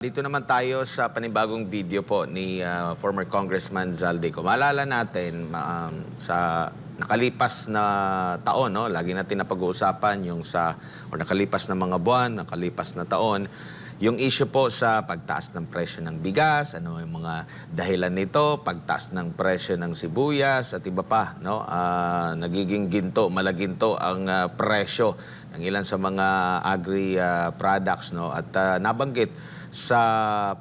Dito naman tayo sa panibagong video po ni ah, former Congressman Zaldico. Maalala natin um, sa nakalipas na taon, no? lagi natin napag-uusapan yung sa, o nakalipas na mga buwan, nakalipas na taon, yung issue po sa pagtaas ng presyo ng bigas, ano yung mga dahilan nito, pagtaas ng presyo ng sibuyas at iba pa, no? Ah, nagiging ginto, malaginto ang ah, presyo ng ilan sa mga agri ah, products, no? At ah, nabanggit sa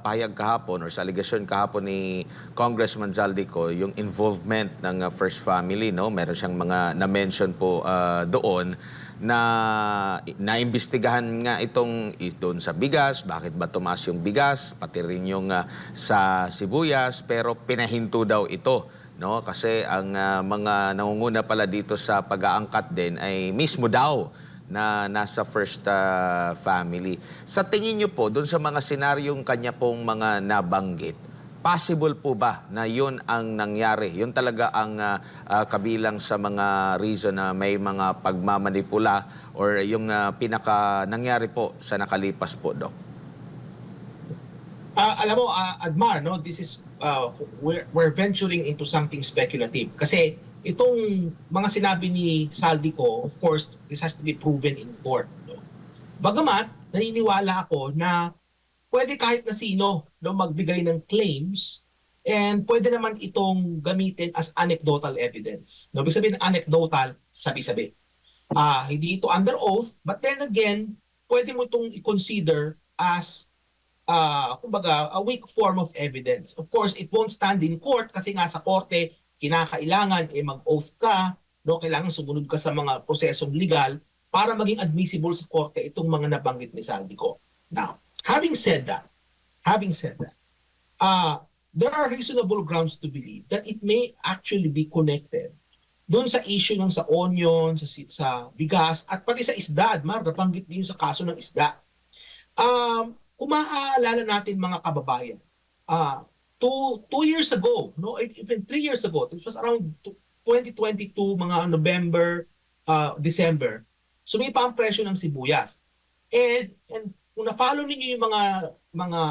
pahayag kahapon or sa aligasyon kahapon ni Congressman Zaldico yung involvement ng uh, First Family no? Meron siyang mga na-mention po uh, doon na naimbestigahan nga itong doon sa bigas bakit ba tumaas yung bigas pati rin yung uh, sa sibuyas pero pinahinto daw ito no? Kasi ang uh, mga nangunguna pala dito sa pag-aangkat din ay mismo daw na nasa first uh, family. Sa tingin niyo po, doon sa mga senaryong kanya pong mga nabanggit, possible po ba na yun ang nangyari? Yun talaga ang uh, uh, kabilang sa mga reason na may mga pagmamanipula or yung uh, pinaka nangyari po sa nakalipas po, Doc? Ah, alam mo, ah, Admar, no, this is uh, we're, we're venturing into something speculative kasi itong mga sinabi ni Saldico, of course, this has to be proven in court. No? Bagamat, naniniwala ako na pwede kahit na sino no, magbigay ng claims and pwede naman itong gamitin as anecdotal evidence. No, ibig sabihin anecdotal, sabi-sabi. Ah, hindi ito under oath, but then again, pwede mo itong i-consider as uh, kumbaga, a weak form of evidence. Of course, it won't stand in court kasi nga sa korte, kinakailangan eh mag-oath ka, no? kailangan sumunod ka sa mga prosesong legal para maging admissible sa korte itong mga nabanggit ni Saldico. Now, having said that, having said that, uh, there are reasonable grounds to believe that it may actually be connected doon sa issue ng sa onion, sa, sa bigas, at pati sa isda, Admar, nabanggit din sa kaso ng isda. Um, kung natin mga kababayan, ah two, two years ago, no, even three years ago, it was around tw- 2022, mga November, ah, December, sumipa ang presyo ng sibuyas. And, and kung na-follow ninyo yung mga mga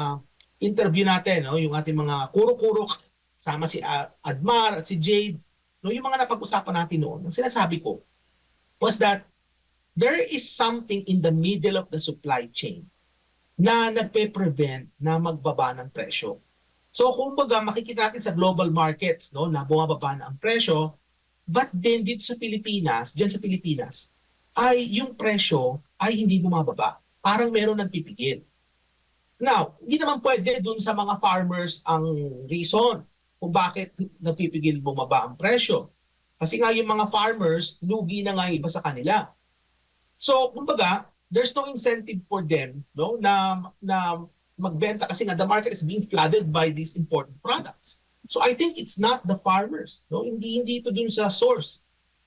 interview natin, no, yung ating mga kuro-kuro, sama si ah, Admar at si Jade, no, yung mga napag-usapan natin noon, ang sinasabi ko was that there is something in the middle of the supply chain na nagpe-prevent na magbaba ng presyo. So kumbaga makikita natin sa global markets no na bumababa na ang presyo but then dito sa Pilipinas, diyan sa Pilipinas ay yung presyo ay hindi bumababa. Parang meron nagpipigil. Now, hindi naman pwede dun sa mga farmers ang reason kung bakit nagpipigil bumaba ang presyo. Kasi nga yung mga farmers, lugi na nga iba sa kanila. So, kumbaga, there's no incentive for them no na na magbenta kasi nga the market is being flooded by these imported products. So I think it's not the farmers, no? Hindi hindi ito dun sa source.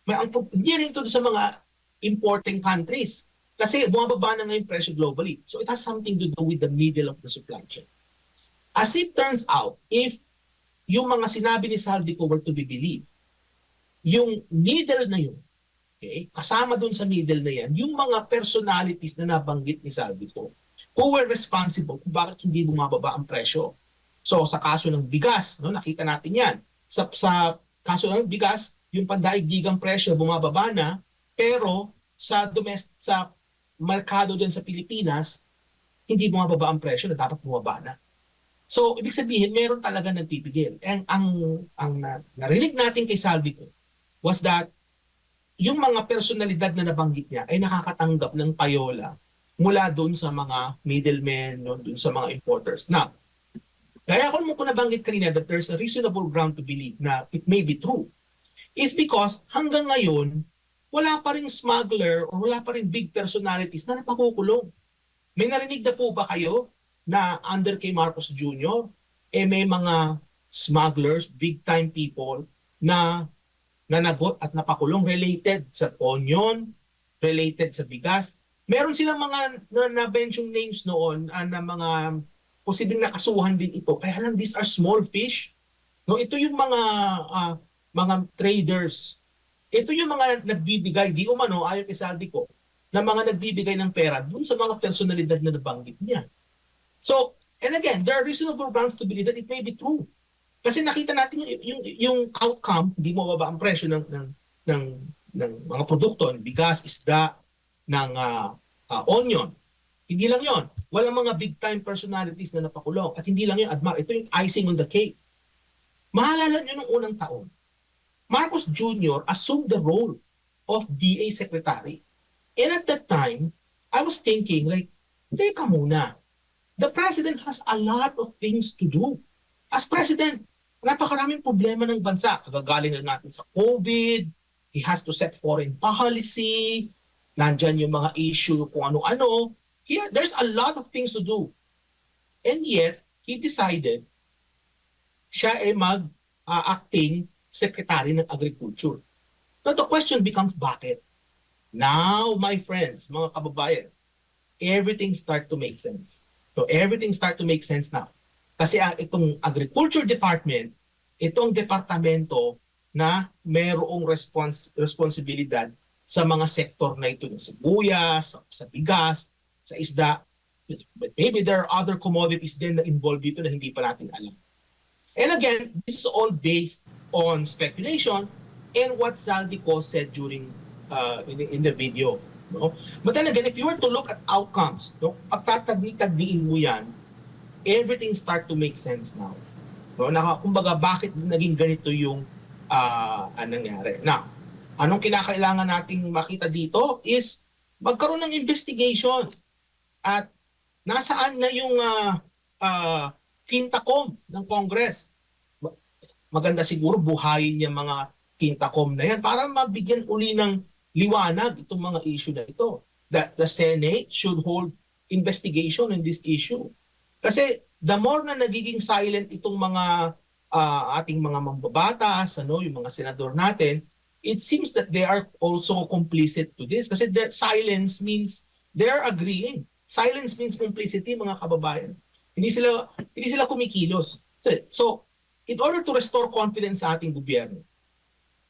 May ang hindi rin ito dun sa mga importing countries. Kasi bumababa na ngayon presyo globally. So it has something to do with the middle of the supply chain. As it turns out, if yung mga sinabi ni Saldico were to be believed, yung middle na yun, Okay? Kasama dun sa middle na yan, yung mga personalities na nabanggit ni Saldico who were responsible kung bakit hindi bumababa ang presyo. So sa kaso ng bigas, no, nakita natin yan. Sa, sa kaso ng bigas, yung pandaigdigang presyo bumababa na, pero sa domestic sa merkado din sa Pilipinas, hindi bumababa ang presyo na dapat bumaba na. So, ibig sabihin, meron talaga nagpipigil. And ang, ang na, narinig natin kay Saldico was that yung mga personalidad na nabanggit niya ay nakakatanggap ng payola mula doon sa mga middlemen, no, doon sa mga importers. Now, kaya kung mo ko nabanggit kanina that there's a reasonable ground to believe na it may be true is because hanggang ngayon, wala pa ring smuggler or wala pa ring big personalities na napakukulong. May narinig na po ba kayo na under kay Marcos Jr., eh may mga smugglers, big time people na nanagot at napakulong related sa onion, related sa bigas. Meron silang mga na- na-mention names noon ah, na mga posibleng nakasuhan din ito. Kaya lang these are small fish. No, ito yung mga ah, mga traders. Ito yung mga nagbibigay di umano ayon kay Saldi ko na mga nagbibigay ng pera dun sa mga personalidad na nabanggit niya. So, And again, there are reasonable grounds to believe that it may be true. Kasi nakita natin yung, yung, yung outcome, hindi mo baba ang presyo ng, ng, ng, ng mga produkto, bigas, isda, ng ah, ah, onion. Hindi lang yon. Walang mga big time personalities na napakulong. At hindi lang yun, Admar. Ito yung icing on the cake. Mahalala nyo nung unang taon. Marcos Jr. assumed the role of DA Secretary. And at that time, I was thinking like, teka muna, the president has a lot of things to do. As president, napakaraming problema ng bansa. Kagagaling na natin sa COVID, he has to set foreign policy, nandyan yung mga issue kung ano-ano. He, there's a lot of things to do. And yet, he decided siya ay mag-acting secretary ng agriculture. Now the question becomes bakit? Now, my friends, mga kababayan, everything start to make sense. So everything start to make sense now. Kasi ang itong agriculture department, itong departamento na mayroong respons responsibilidad sa mga sektor na ito, yung sibuyas, sa, sa bigas, sa isda. But maybe there are other commodities din na involved dito na hindi pa natin alam. And again, this is all based on speculation and what Zaldico said during uh, in, the- in the video. No? But then again, if you were to look at outcomes, no, pagtatagni-tagniin mo yan, everything start to make sense now. No? Naka, kumbaga, bakit naging ganito yung uh, anong nangyari? Now, anong kinakailangan nating makita dito is magkaroon ng investigation at nasaan na yung uh, uh, kintakom ng Congress. Ma- Maganda siguro buhayin niya mga kintakom na yan para mabigyan uli ng liwanag itong mga issue na ito. That the Senate should hold investigation in this issue. Kasi the more na nagiging silent itong mga ah, ating mga mambabatas, ano, yung mga senador natin, it seems that they are also complicit to this. Kasi their silence means they're agreeing. Silence means complicity, mga kababayan. Hindi sila hindi sila kumikilos. So, so in order to restore confidence sa ating gobyerno,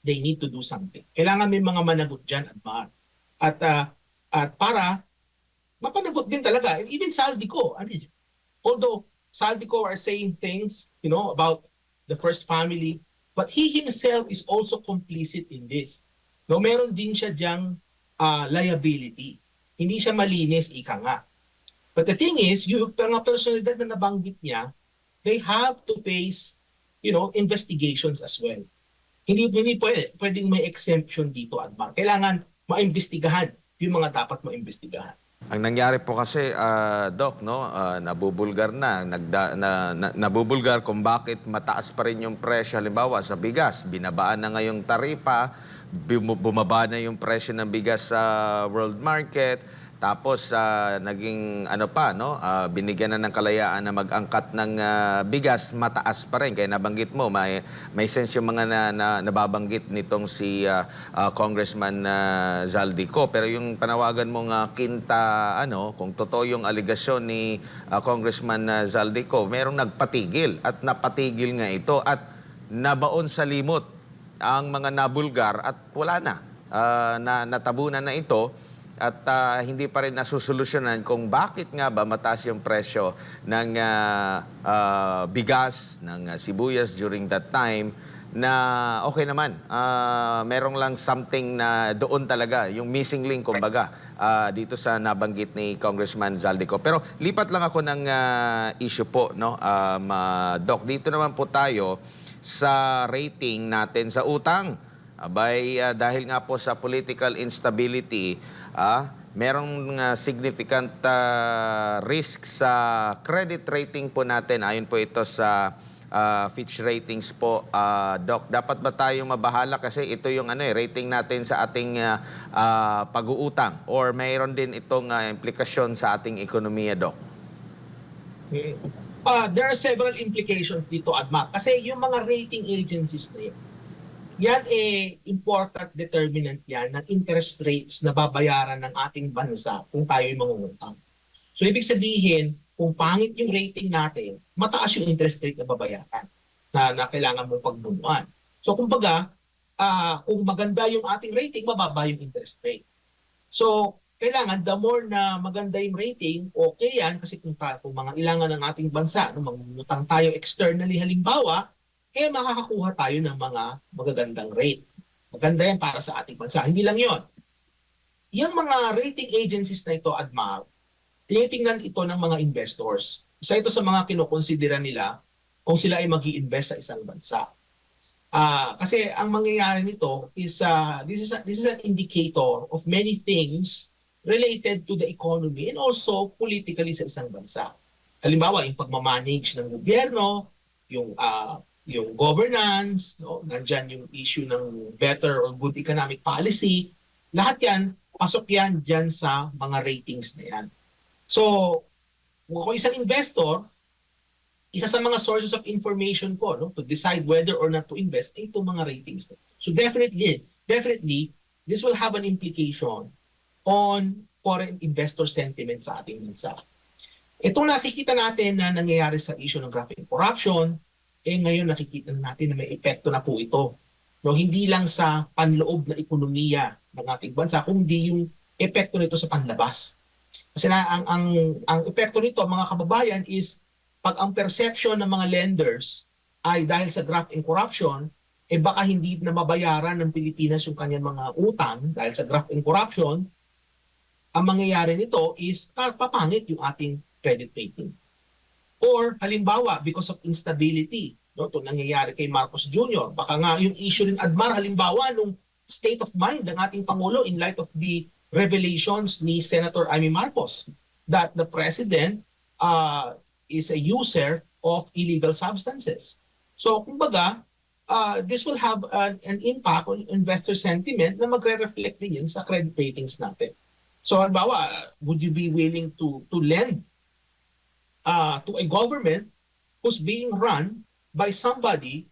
they need to do something. Kailangan may mga managot dyan at mahal. At, ah, at para mapanagot din talaga. Even Saldico, I mean, although Saldico are saying things, you know, about the first family, but he himself is also complicit in this. No, meron din siya diyang ah, liability. Hindi siya malinis, ika nga. But the thing is, yung mga personalidad na nabanggit niya, they have to face, you know, investigations as well. Hindi hindi pwede, pwedeng may exemption dito, Admar. Kailangan maimbestigahan yung mga dapat maimbestigahan. Ang nangyari po kasi, ah, Doc, no, ah, nabubulgar na, nagda, na, na, nabubulgar kung bakit mataas pa rin yung presyo. Halimbawa, sa bigas, binabaan na ngayong taripa, bum- bumaba na yung presyo ng bigas sa world market, tapos ah, naging ano pa, no, ah, binigyan na ng kalayaan na mag-angkat ng ah, bigas, mataas pa rin. Kaya nabanggit mo, may, may sense yung mga na, na, nababanggit nitong si ah, ah, Congressman ah, Zaldico. Pero yung panawagan mo nga kinta, ano, kung totoo yung aligasyon ni ah, Congressman ah, Zaldico, merong nagpatigil at napatigil nga ito at nabaon sa limot ang mga nabulgar at wala na. Ah, na natabunan na ito at ah, hindi pa rin nasusolusyonan kung bakit nga ba mataas yung presyo ng ah, ah, bigas, ng ah, sibuyas during that time na okay naman. Ah, merong lang something na doon talaga, yung missing link kumbaga, ah, dito sa nabanggit ni Congressman Zaldico. Pero lipat lang ako ng ah, issue po, no, um, ah, Doc. Dito naman po tayo sa rating natin sa utang. Abay, ah, dahil nga po sa political instability, ah, merong ah, significant ah, risk sa credit rating po natin. Ayon po ito sa ah, Fitch Ratings po, ah, Doc. Dapat ba tayong mabahala kasi ito yung ano eh, rating natin sa ating ah, ah, pag-uutang or mayroon din itong ah, implikasyon sa ating ekonomiya, Doc? Uh, there are several implications dito, Adma. Kasi yung mga rating agencies na yan, yan eh important determinant yan ng interest rates na babayaran ng ating bansa kung tayo yung mangungutang. So ibig sabihin, kung pangit yung rating natin, mataas yung interest rate na babayaran na, na kailangan mong pagbunuan. So kumbaga, ah, kung maganda yung ating rating, mababa yung interest rate. So, kailangan the more na maganda yung rating, okay yan kasi kung, kung mga ilangan ng ating bansa, no, mangungutang tayo externally halimbawa, eh makakakuha tayo ng mga magagandang rate. Maganda yan para sa ating bansa. Hindi lang yon. Yung mga rating agencies na ito, Admar, tinitingnan ito ng mga investors. Isa ito sa mga kinukonsidera nila kung sila ay mag invest sa isang bansa. Ah, kasi ang mangyayari nito is uh, this is a, this is an indicator of many things related to the economy and also politically sa isang bansa. Halimbawa, yung pagmamanage ng gobyerno, yung ah, yung governance, no? nandyan yung issue ng better or good economic policy. Lahat yan, pasok yan dyan sa mga ratings na yan. So, kung ako isang investor, isa sa mga sources of information ko no, to decide whether or not to invest ay itong mga ratings. na. So definitely, definitely, this will have an implication on foreign investor sentiment sa ating bansa. Itong nakikita natin na nangyayari sa issue ng graphing corruption, eh ngayon nakikita natin na may epekto na po ito. No, hindi lang sa panloob na ekonomiya ng ating bansa, kundi yung epekto nito sa panlabas. Kasi na, ang, ang, ang epekto nito, mga kababayan, is pag ang perception ng mga lenders ay dahil sa graft and corruption, eh baka hindi na mabayaran ng Pilipinas yung kanyang mga utang dahil sa graft and corruption, ang mangyayari nito is papangit yung ating credit rating. Or halimbawa, because of instability, no, ito nangyayari kay Marcos Jr. Baka nga yung issue rin Admar, halimbawa, nung state of mind ng ating Pangulo in light of the revelations ni Senator Amy Marcos that the President uh, is a user of illegal substances. So, kumbaga, uh, this will have an, an impact on investor sentiment na magre-reflect din yun sa credit ratings natin. So, halimbawa, would you be willing to to lend uh, to a government who's being run by somebody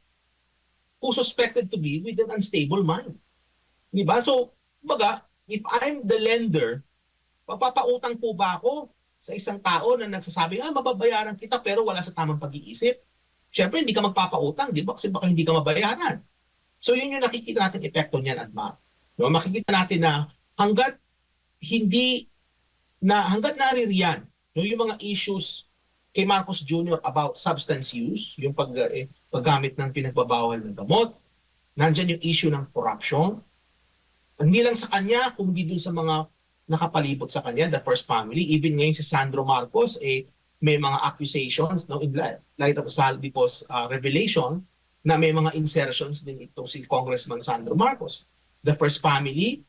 who's suspected to be with an unstable mind? Di ba? So, kumbaga, if I'm the lender, papapautang po ba ako sa isang tao na nagsasabi, ah, mababayaran kita pero wala sa tamang pag-iisip? Siyempre, hindi ka magpapautang, di ba? Kasi baka hindi ka mabayaran. So, yun yung nakikita natin epekto niyan, Adma. No, makikita natin na hanggat hindi na hanggat naririyan no, yung mga issues kay Marcos Jr. about substance use, yung pag, eh, paggamit ng pinagbabawal ng gamot, nandyan yung issue ng corruption, hindi lang sa kanya, kundi dun sa mga nakapalibot sa kanya, the first family. Even ngayon si Sandro Marcos, eh, may mga accusations no, in li- light of Saldi Po's uh, revelation na may mga insertions din itong si Congressman Sandro Marcos. The first family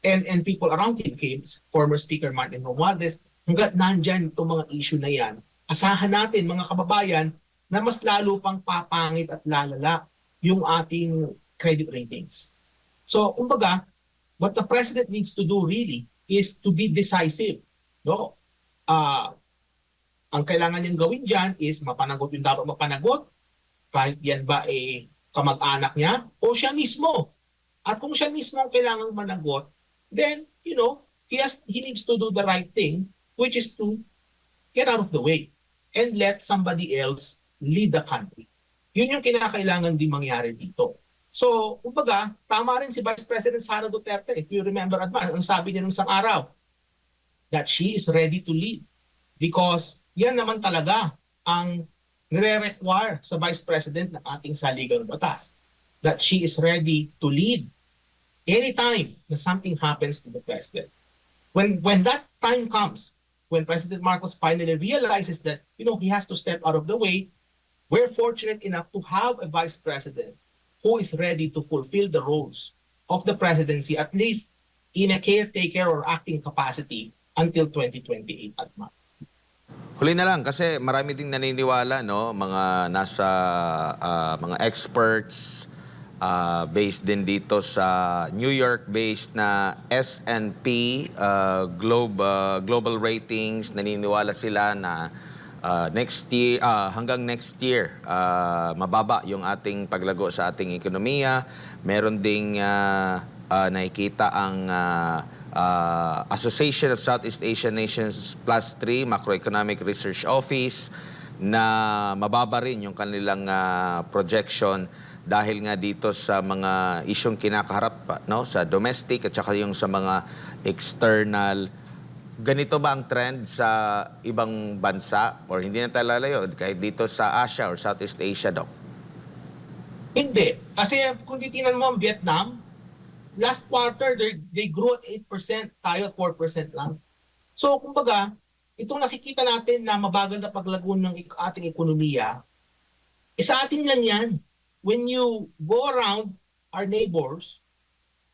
and and people around him, kay former Speaker Martin Romualdez, hanggat nandyan itong mga issue na yan, asahan natin mga kababayan na mas lalo pang papangit at lalala yung ating credit ratings. So, kumbaga, what the president needs to do really is to be decisive. No? Ah, ang kailangan niyang gawin diyan is mapanagot yung dapat mapanagot kahit yan ba eh kamag-anak niya o siya mismo. At kung siya mismo ang kailangang managot, then, you know, he has he needs to do the right thing which is to get out of the way and let somebody else lead the country. Yun yung kinakailangan din mangyari dito. So, kumbaga, tama rin si Vice President Sara Duterte. If you remember, Adman, ang sabi niya nung isang araw, that she is ready to lead. Because yan naman talaga ang nire-require sa Vice President ng ating saligang batas. That she is ready to lead anytime na something happens to the President. When, when that time comes, when President Marcos finally realizes that, you know, he has to step out of the way, we're fortunate enough to have a Vice President who is ready to fulfill the roles of the presidency, at least in a caretaker or acting capacity until 2028 at March. Huli na lang kasi marami ding naniniwala no mga nasa ah, mga experts ah, based din dito sa New York based na S&P ah, Globe ah, Global Ratings naniniwala sila na ah, next year ah, hanggang next year ah, mababa yung ating paglago sa ating ekonomiya. Meron ding ah, ah, nakikita ang ah, uh, Association of Southeast Asian Nations Plus 3 Macroeconomic Research Office na mababa rin yung kanilang ah, projection dahil nga dito sa mga isyong kinakaharap pa, no sa domestic at saka yung sa mga external. Ganito ba ang trend sa ibang bansa or hindi na tayo lalayo kahit dito sa Asia or Southeast Asia, Doc? Hindi. Kasi kung titingnan mo ang Vietnam, last quarter, they, they grew at 8%, tayo at 4% lang. So, kumbaga, itong nakikita natin na mabagal na paglago ng ating ekonomiya, eh atin lang yan. When you go around our neighbors,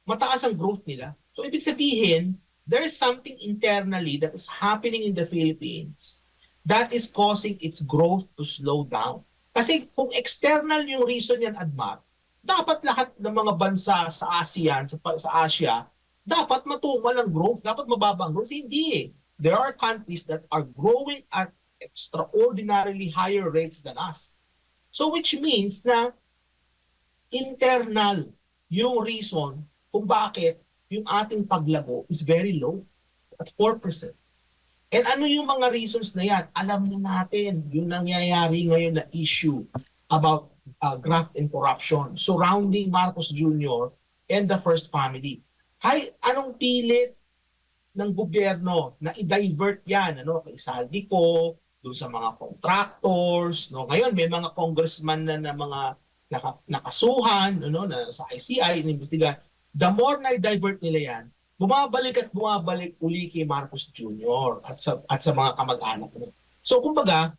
mataas ang growth nila. So, ibig sabihin, there is something internally that is happening in the Philippines that is causing its growth to slow down. Kasi kung external yung reason yan, Admar, dapat lahat ng mga bansa sa ASEAN, sa, sa Asia, dapat matumal ang growth, dapat mababa ang growth. Hindi eh. There are countries that are growing at extraordinarily higher rates than us. So which means na internal yung reason kung bakit yung ating paglago is very low at 4%. And ano yung mga reasons na yan? Alam na natin yung nangyayari ngayon na issue about uh, graft and corruption surrounding Marcos Jr. and the First Family. Kahit anong pilit ng gobyerno na i-divert yan, ano, kay Saldico, doon sa mga contractors, no. Ngayon may mga congressman na, na mga naka, nakasuhan, ano, na sa ICI, inimbestiga. The more na i-divert nila yan, bumabalik at bumabalik uli kay Marcos Jr. at sa at sa mga kamag-anak mo. So kumbaga,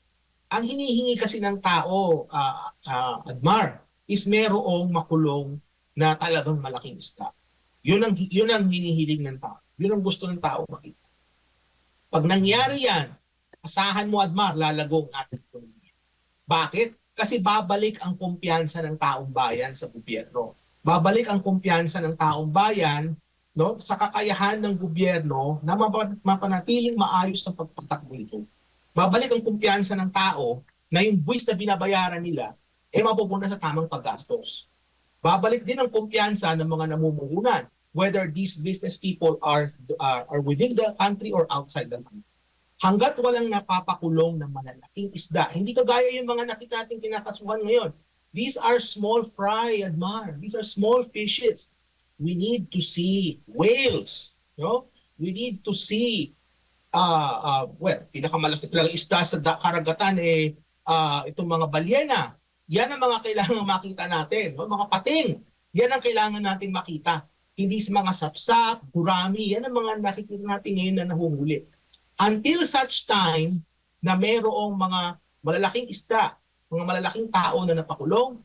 ang hinihingi kasi ng tao, ah ah, Admar, is merong makulong na talagang malaking isda. Yun ang yun ang hinihiling ng tao. Yun ang gusto ng tao makita. Pag nangyari yan, asahan mo Admar, lalago ang ating ekonomiya. Bakit? Kasi babalik ang kumpiyansa ng taong bayan sa gobyerno. Babalik ang kumpiyansa ng taong bayan no sa kakayahan ng gobyerno na mapa- mapanatiling maayos ang pagpatakbo nito. Babalik ang kumpiyansa ng tao na yung buwis na binabayaran nila ay mapupunta sa tamang paggastos. Babalik din ang kumpiyansa ng mga namumuhunan whether these business people are are, are within the country or outside the country. Hanggat walang napapakulong ng malalaking isda, hindi kagaya yung mga nakita natin kinakasuhan ngayon. These are small fry, Admar. These are small fishes we need to see whales. No? We need to see, uh, uh, well, pinakamalaki talagang isda sa karagatan eh, uh, itong mga balyena. Yan ang mga kailangan makita natin. No? Mga pating. Yan ang kailangan natin makita. Hindi mga sapsap, gurami. Yan ang mga nakikita natin ngayon na nahuhuli. Until such time na mayroong mga malalaking isda, mga malalaking tao na napakulong,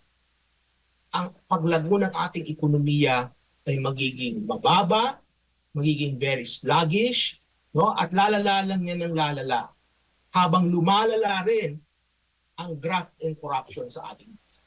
ang paglago ng ating ekonomiya ay magiging mababa, magiging very sluggish, no? At lalala lang yan ng lalala. Habang lumalala rin ang graft and corruption sa ating bansa.